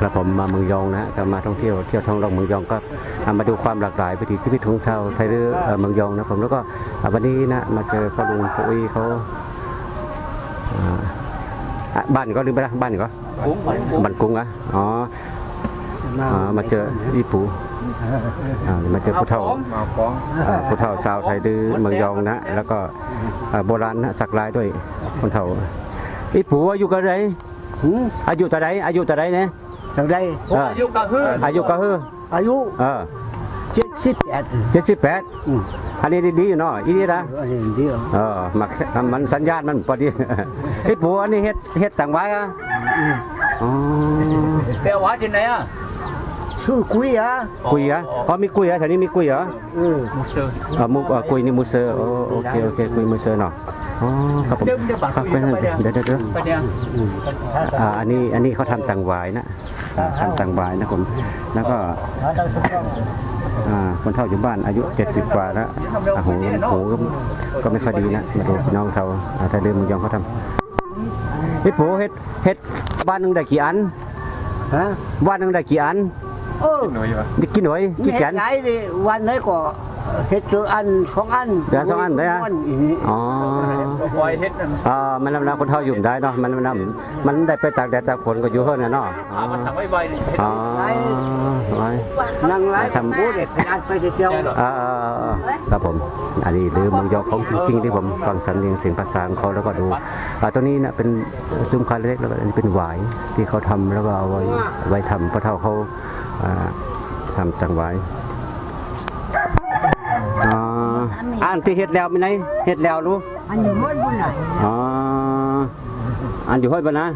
แล้วผมมาเมืองยองนะฮะก็มาท่องเที่ยวเที่ยวท่องลองเมืองยองก็อ่ามาดูความหลากหลายวิถีชีวิตของชาวไทยหรือเอ่อเมืองยองนะผมแล้วก็วันนี้นะมาเจอพ่อลุงพ่ออุ้ยเขาบ้านก็ลืมไปละบ้านก็กุ้งก็บ้านกุ้งอะอ๋อมาเจออีปูอ่ามาเจอผู้เฒ่าผู้เฒ่าชาวไทยดื้อเมืองยองนะ แล้วก็โบราณนะสักลายด้วยคนเฒ่าอีปูอายุกะไร หืมอายุเท่าไรอายุเท่าไรเนี่ยจังได้เอออายุก็คืออายุก็คืออายุเออเจ็ดสิบแปดเจ็ดสิบแปดอืมอันนี้ดีๆอยู่เนาะอีนี่นะอันนี้เดียวเออมักมันสัญญาณมันพอดีอีปูอันนี้เฮ็ดเฮ็ดต่างไว้อะอืมอ๋อแปลว่าที่ไหนอะชื่อคุยอะกุยเหรออ๋อมีกุยเหรอแถวนี้มีกุยเหรอเออมุสเซอร์เออมุกเอ่อกุยนี่มูเซอร์โอโอเคโอเคกุยมูเซอร์เนาะ อ๋อครับผมเดี๋ยวเดี๋ยวบัตรครับคุยเป็นไปเดี๋ยวเดี๋ยวเดี๋ยวเดี๋ยวไปเดี๋ยวอ่าอันนี้อันนี้เขาทำตังหวายนะอ่าทำตังหวายนะผมแล้วก็อ่าคนเฒ่าอยู่บ้านอายุ 70 กว่าแล้วอ่าหูหูก็ก็ไม่ค่อยดีนะมาดูพี่น้องเขาอ่าถ้าเดิมมึงยองเขาทำพี่ปูเฮ็ดเฮ็ดบ้านหนึงได้กี่อันฮะบ้านหนึงได้กี่อันเออหน่อยปะนี่กี่หน่วยกี่แกนไหนดิวันไหนก็ เฮ็ดเจออันสองอันเดี๋ยวสองอันได้อะวันอีนี้อ๋อ ปล่อยเฮ็ดนั่นอ่ามันนำนาคนเฒ่าอยู่ได้เนาะมันมันนำมันได้ไปตากแดดตากฝนก็อยู่เท่านั้นเนาะ อ๋อเอามาสั่งไว้ไว้นี่เฮ็ดอ๋อไว้ นั่งไล่ทำพูดเด็กขยันไปเที่ยวอ่าครับผม อันนี้หรือเมืองยอของจริงๆที่ผมฟังสำเนียงเสียงภาษาของเขาแล้วก็ดูอ่าตัวนี้เนี่ยเป็นซุ้มคาเล็กแล้วก็อันนี้เป็นหวายที่เขาทำแล้วก็เอาไว้ไว้ทำเพราะเท่าเขาอ่าทำจังหวายอ๋อ อะอันที่เฮ็ดแล้วมีไหนเฮ็ดแล้วรู้อันอยู่หมดบุญไหนอ๋ออันอยู่ห้อยบ่นะ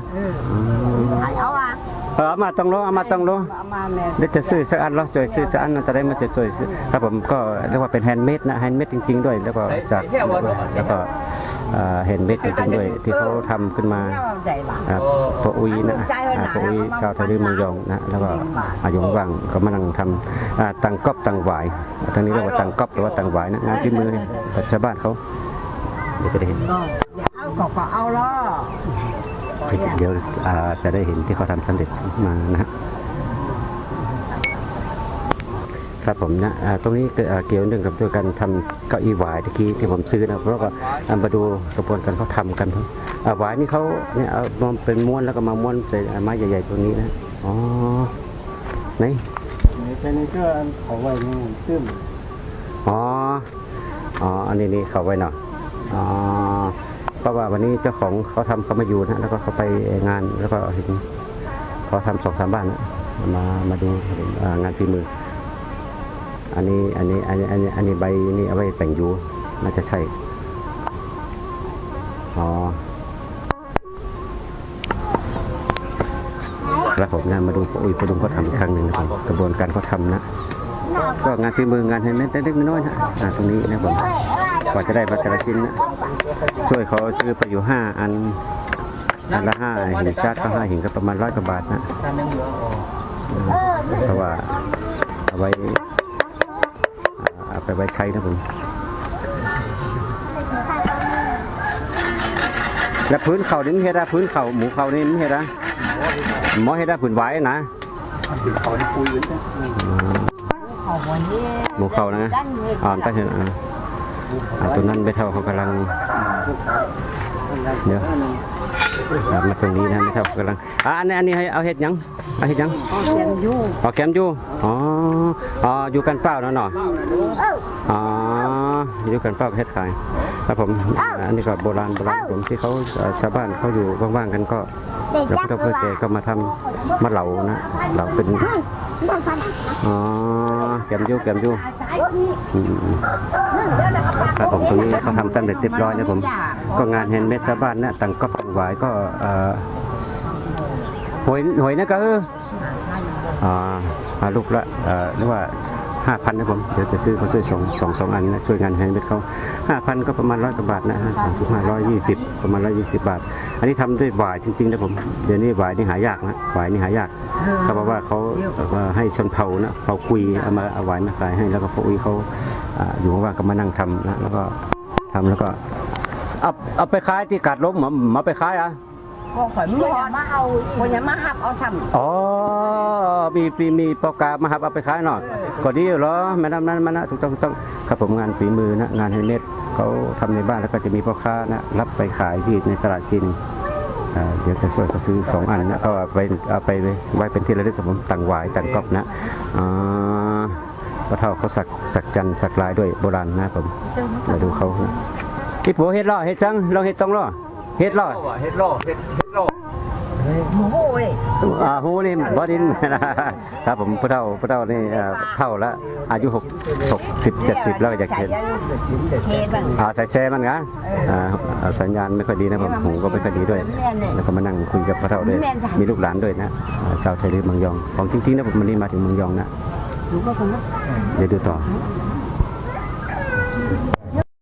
หายเอาอะเออเอามาต้องรู้เอามาต้องรู้เอามาแม่เดี๋ยวจะซื้อสักอันเหรอช่วยซื้อสักอันนะจะได้มาจะช่วยซื้อครับผมก็เรียกว่าเป็นแฮนด์เมดนะแฮนด์เมดจริง ๆ ด้วย แล้วก็จากแล้วก็ แฮนด์เมดจริงๆด้วย ที่เขาทำขึ้นมาเอาใจบ้างอ่าปะอุยนะอ่าปะอุยชาวไทยรื้อเมืองยองนะแล้วก็อายุว่างๆก็มานั่งทำอ่าตังก๊อบตังหวายทางนี้เรียกว่าตังก๊อบหรือว่าตังหวายนะงานที่มือแบบชาวบ้านเขาเดี๋ยวจะได้เห็นเอาก็ก็เอาล้อเดี๋ยวอ่าจะได้เห็นที่เขาทำสำเร็จมานะ ครับผมนะอ่าตรงนี้เกิดอ่าเกี่ยวเนื่องกับด้วยการทำเก้าอี้หวายตะกี้ที่ผมซื้อนะเพราะว่าอ่ามาดูกระบวนการเขาทำกันอ่าหวายนี่เขาเนี่ยเอามาเป็นม้วนแล้วก็มาม้วนใส่ไม้ใหญ่ๆตรงนี้นะอ๋อไหนแค่นี้ก็เอาไว้นี่ซึมอ๋ออ๋ออันนี้นี่เขาไว้เนาะอ๋อเพราะว่าวันนี้เจ้าของเขาทำเขามาอยู่นะแล้วก็เขาไปงานแล้วก็เห็นเขาทำสองสามบ้านนะมามาดูอ่างานฝีมือ อันนี้อันนี้อันนี้อันนี้อันนี้ใบนี่เอาไว้แต่งยูน่าจะใช่ อ๋อแล้วผมนะมาดูอุ้ยพอดุงเขาทำอีกครั้งหนึ่งนะครับกระบวนการเขาทำนะ ก็งานฝีมืองานเห็นไหมเล็กๆน้อยๆฮะอ่าตรงนี้นะผมกว่าจะได้มาแต่ละชิ้นนะช่วยเขาซื้อไปอยู่ห้าอันอันละห้าหินจัดก็ห้าหินก็ประมาณร้อยกว่าบาทนะท่านนึงเหลืออ๋อเพราะว่าเอาไว้อ่าเอา ไปไว้ใช้นะผมแล้วพื้นเขานี่มันเฮ็ดอะพื้นเขาหมูเขานี่มันเฮ็ดอะหมอเฮ็ดอะพื้นไว้นะเขาที่คุยกันเนี่ยเอาวันนี้หมูเขานะอ่อนไปเถอะอ่าอ่าตัวนั้นไปเท่าเขากำลังเดี๋ยวมาตรงนี้นะไม่เท่าเขากำลังอ่าอันนี้อันนี้ให้เอาเฮ็ดยัง อาเฮ็ดหยังเอาเตรียมอยู่อ๋อแคมป์อยู่อ๋ออ๋ออยู่กันเปล่าเนาะเนาะอ๋ออยู่กันเปล่าเฮ็ดขายครับผมอันนี้ก็โบราณโบราณผมที่เขาชาวบ้านเขาอยู่ว่างๆกันก็แล้วก็เพื่อแกก็มาทำมาเหลานะเหลาเป็นอ๋อแกมยู่แกมยู่ครับผมตรงนี้เขาทำสำเร็จเรียบร้อยนะผมก็งานแฮนด์เมดชาวบ้านเนะต่างก็ต่างหวายก็อ่อ หวยหวยนะก็เอออ่าอ่าลูกละเอ่อเรียกว่าห้าพันนะผมเดี๋ยวจะซื้อเขาช่วยสองสองสองอันนะช่วยงานแฮนด์เมดเขาห้าพันก็ประมาณร้อยกว่าบาทนะสองจุดห้าร้อยยี่สิบประมาณร้อยยี่สิบบาท อันนี้ทำด้วยหวายจริงๆนะผมเดี๋ยวนี้หวายนี่หายากนะหวายนี่หายากเขาบอกว่าเขาให้ชนเผ่านะเผ่ากุยเอามาเอาหวายมาขายให้แล้วก็พวกอุยเขาอ่าอยู่ว่างก็มานั่งทำนะแล้วก็ทำแล้วก็เอาเอาไปขายที่กาดล้มหมามาไปขายอะ ก็ข่อยไม่มาเอาคนยังมาหับเอาซ้ำอ๋อมีมีมีปรแกรมาครับเอาไปขายหน่อยก็ดีเหรอแม่น้ำนั้นมานะถูกต้องถูกต้องครับผมงานฝีมือนะงานแฮนด์เมดเขาทำในบ้านแล้วก็จะมีพ่อค้านะรับไปขายที่ในตลาดกินเดี๋ยวจะช่วยเขาซื้อสองอันนะก็เอาไปเอาไปไว้เป็นที่ระลึกครับผมต่างหวายต่างกอบนะอ่าพระเท่าเขาสักสักจันทร์สักลายด้วยโบราณนะผมมาดูเขานะพี่ปัวเฮ็ดล่อเฮ็ดจังลองเฮ็ดต้องล่อ เฮ็ดล่อเฮ็ดล่อเฮ็ดเฮ็ดล่อโอ้โหเว้ยอ่าหูนี่บ่ดินนะครับผมผู้เฒ่าผู้เฒ่านี่เอ่อเฒ่าแล้วอายุ6 60 70 แล้วก็อยากเห็นเชดบ้างอ่าสายแชร์มันนะอ่าอ่าสัญญาณไม่ค่อยดีนะผมหูก็ไม่ค่อยดีด้วย แล้วก็มานั่งคุยกับผู้เฒ่าด้วย มีลูกหลานด้วยนะอ่าชาวไทยหรือเมืองยองของจริงๆนะผมวันนี้มาถึงเมืองยองนะรู้ก็คนนั้นเดี๋ยวดูต่อ